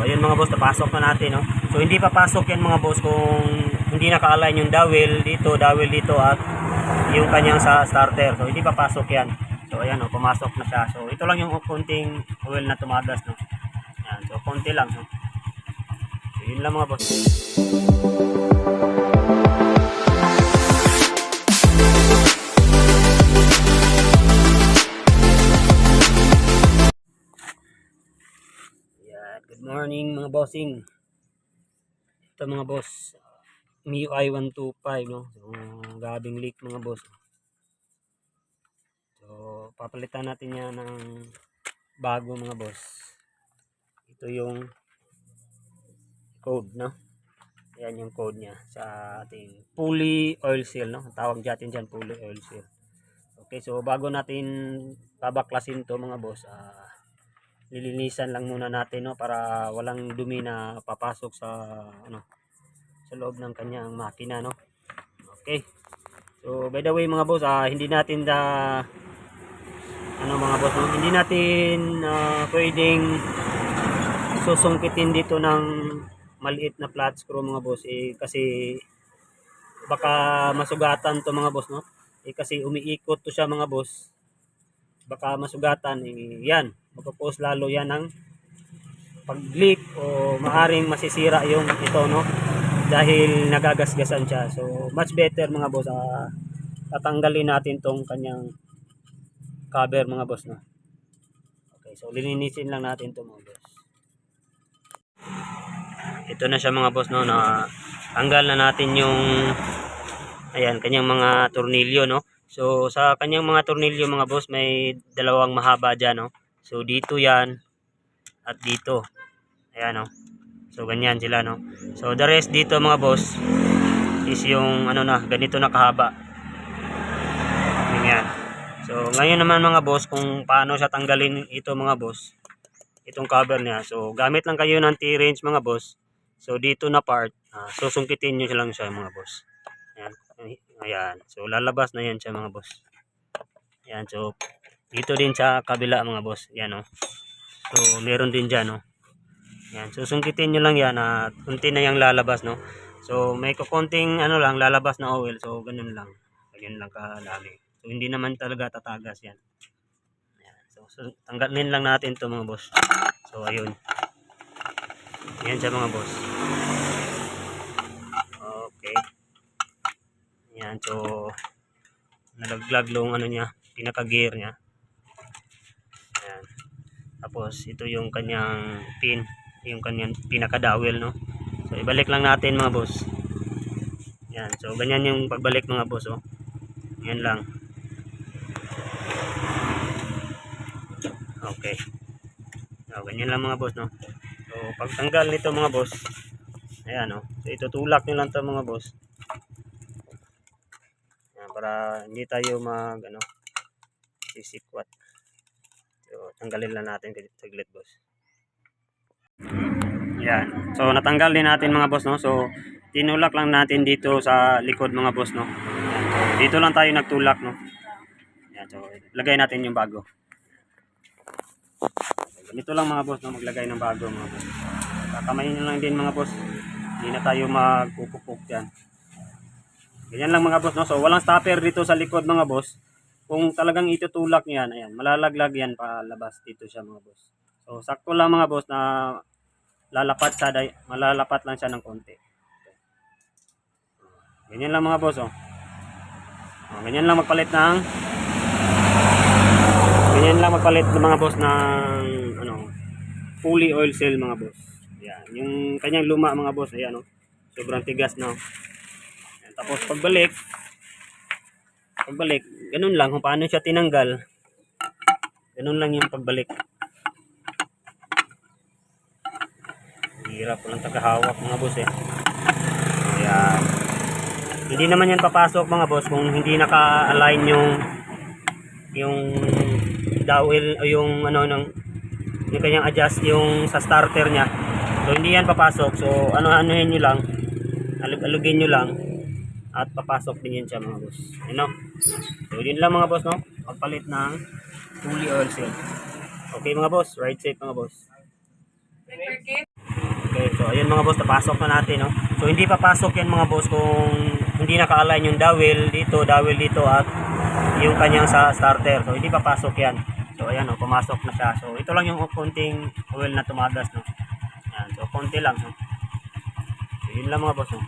So ayun mga boss, napasok na natin no. So hindi papasok yan mga boss kung hindi naka-align yung dowel dito, dowel dito at yung kanyang sa starter. So hindi papasok yan. So ayan no, pumasok na siya. So ito lang yung konting oil na tumagas no. Yan, so konti lang no. So, yun lang mga boss. Yan, good morning mga bossing. Ito mga boss, MIUI 125 no. So, gabing leak mga boss. So, papalitan natin yan ng bago mga boss. Ito yung code no. Ayan yung code niya sa ating pulley oil seal no. Tawag natin dyan pulley oil seal. Okay, so bago natin babaklasin to mga boss, ah lilinisan lang muna natin no para walang dumi na papasok sa ano sa loob ng kanyang makina no. Okay. So by the way mga boss, ah, hindi natin da ano mga boss, no? hindi natin ah, pwedeng susungkitin dito ng maliit na flat screw mga boss eh, kasi baka masugatan to mga boss no. Eh, kasi umiikot to siya mga boss. Baka masugatan eh, yan magpo-post lalo yan ng pag-leak o maaring masisira yung ito no? Dahil nagagasgasan siya. So much better mga boss. Ah, tatanggalin natin tong kanyang cover mga boss no? Okay so lilinisin lang natin to mga boss. Ito na siya mga boss no? Na tanggal na natin yung ayan kanyang mga tornilyo no? So sa kanyang mga tornilyo mga boss may dalawang mahaba dyan no So dito 'yan at dito. Ayan oh. So ganyan sila no. So the rest dito mga boss is yung ano na ganito na kahaba. Ganyan. So ngayon naman mga boss kung paano siya tanggalin ito mga boss. Itong cover niya. So gamit lang kayo ng T-range mga boss. So dito na part, ah, susungkitin niyo lang siya mga boss. Ayan. Ayan. So lalabas na yan siya mga boss. Ayan. So dito din sa kabila mga boss. Yan oh. So meron din diyan oh. Yan. Susungkitin niyo lang yan at unti na yung lalabas no. So may kukonting ano lang lalabas na oil. So ganun lang. Ganyan lang kadami. So hindi naman talaga tatagas yan. Yan. So, so tanggalin lang natin to mga boss. So ayun. Yan siya mga boss. Okay. Yan. So nalaglag long ano niya pinaka gear niya. Tapos ito yung kanyang pin, yung kanyang pinaka-dowel no. So ibalik lang natin mga boss. Yan. So ganyan yung pagbalik mga boss oh. Yan lang. Okay. So ganyan lang mga boss no. So pagtanggal nito mga boss. Ayan oh. So itutulak niyo lang 'to mga boss. Yan, para hindi tayo mag ano sisikwat. Tanggalin lang natin saglit, boss. Yan. So, natanggal din natin mga boss, no? So, tinulak lang natin dito sa likod mga boss, no? Dito lang tayo nagtulak, no? Yan. So, lagay natin yung bago. Ganito lang mga boss, no? Maglagay ng bago mga boss. Kakamayin nyo lang din mga boss. Hindi na tayo magpupupok yan. Ganyan lang mga boss, no? So, walang stopper dito sa likod mga boss kung talagang itutulak niyan, ayan, malalaglag yan palabas dito siya mga boss. So, sakto lang mga boss na lalapat sa malalapat lang siya ng konti. Ganyan lang mga boss, oh. oh ganyan lang magpalit ng ganyan lang magpalit ng mga boss ng ano, fully oil seal mga boss. Ayan, yung kanyang luma mga boss, ayan, oh. Sobrang tigas na. Ayan, tapos pagbalik, pagbalik, ganun lang kung paano siya tinanggal. Ganun lang yung pagbalik. Hirap walang tagahawak mga boss eh. Ayan. Hindi naman yan papasok mga boss kung hindi naka-align yung yung dowel o yung ano ng yung kanyang adjust yung sa starter niya. So hindi yan papasok. So ano-anuhin niyo lang. Alug-alugin niyo lang at papasok din yan siya mga boss. You know? So yun lang mga boss no. Pagpalit ng fully oil seal. Okay mga boss, ride safe mga boss. ayun mga boss, napasok na natin, no? So, hindi papasok yan mga boss kung hindi naka-align yung dowel dito, dowel dito at yung kanyang sa starter. So, hindi papasok yan. So, ayan, no? pumasok na siya. So, ito lang yung konting oil na tumagas, no? Yan, so, konti lang, no? So, yun lang mga boss, no?